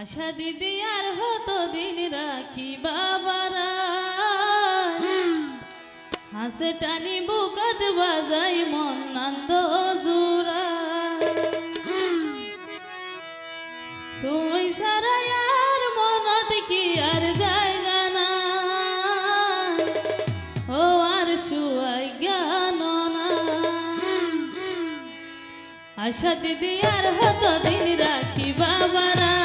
আশা দিদি আর হতো দিন রাখি বাবারা। হাসে টানি বুকত বাজাই মন নন্দ তুই আর মনত কি আর জায়গা না ও আর না আশা দিদি আর হতো দিন রাখি বাবারা।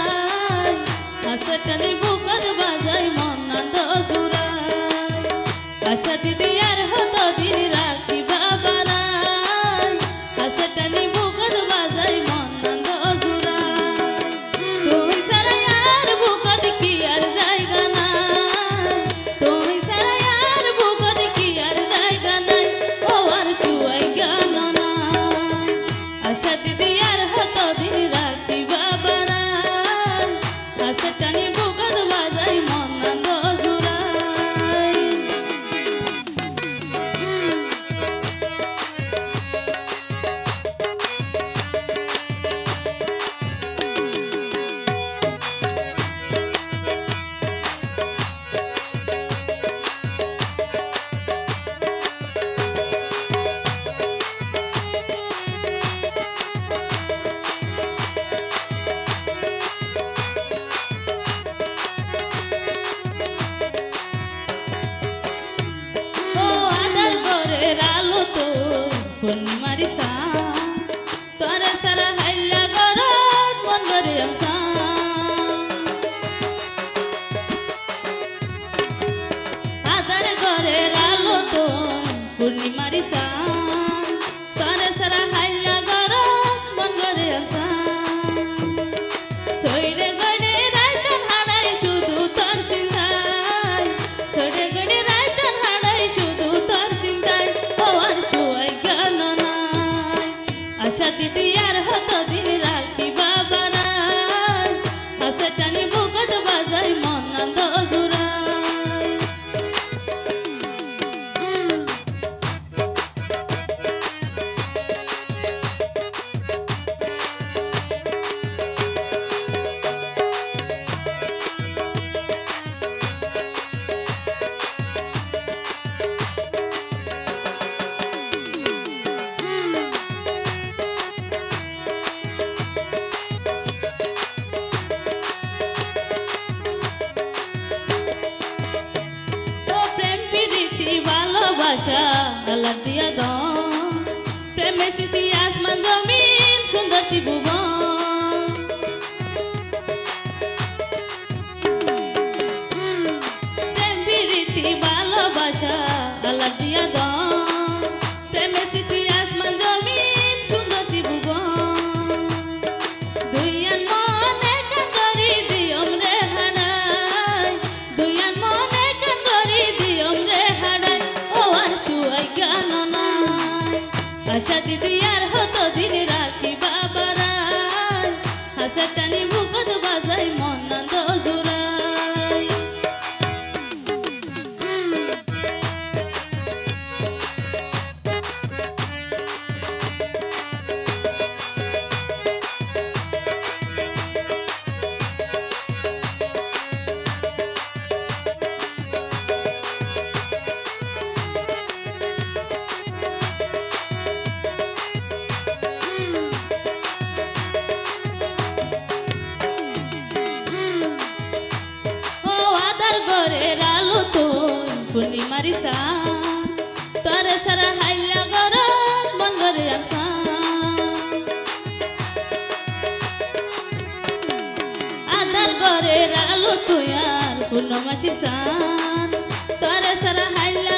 ভালোবাসা আল্লাহ দিয়া দম। প্রেমে স্মৃতি আশা পূর্ণিমারি সা তোর সারা হাইলা গরত মন ভরে আছা। আদার ঘরের আলো তুই আর পূর্ণমাসি সান তোর সারা হাইলা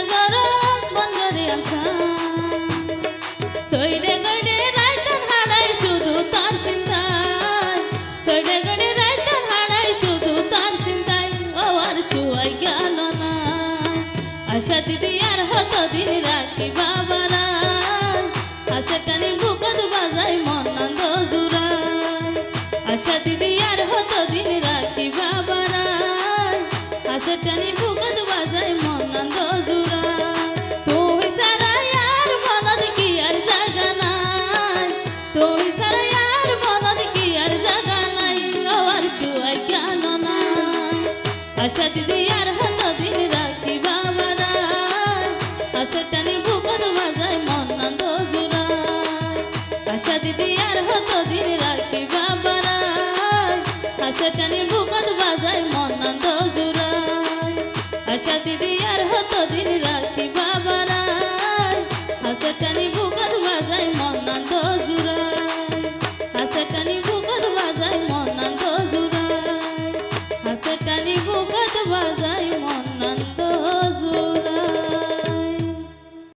আশা দিদি আর হতো দিন রাখি বাবারা। আশা টানে বুকত বাজায় মন নন্দ জুরা আশা দিদি আর হতো দিন রাখি বাবারা। আশা টানে বুকত বাজায় মন নন্দ জুরা তুই ছাড়া আর মনত কি আর জাগা নাই। তুই ছাড়া আর মনত কি আর জাগা নাই। আর শুয়াই কেন নাই। আশা দিদি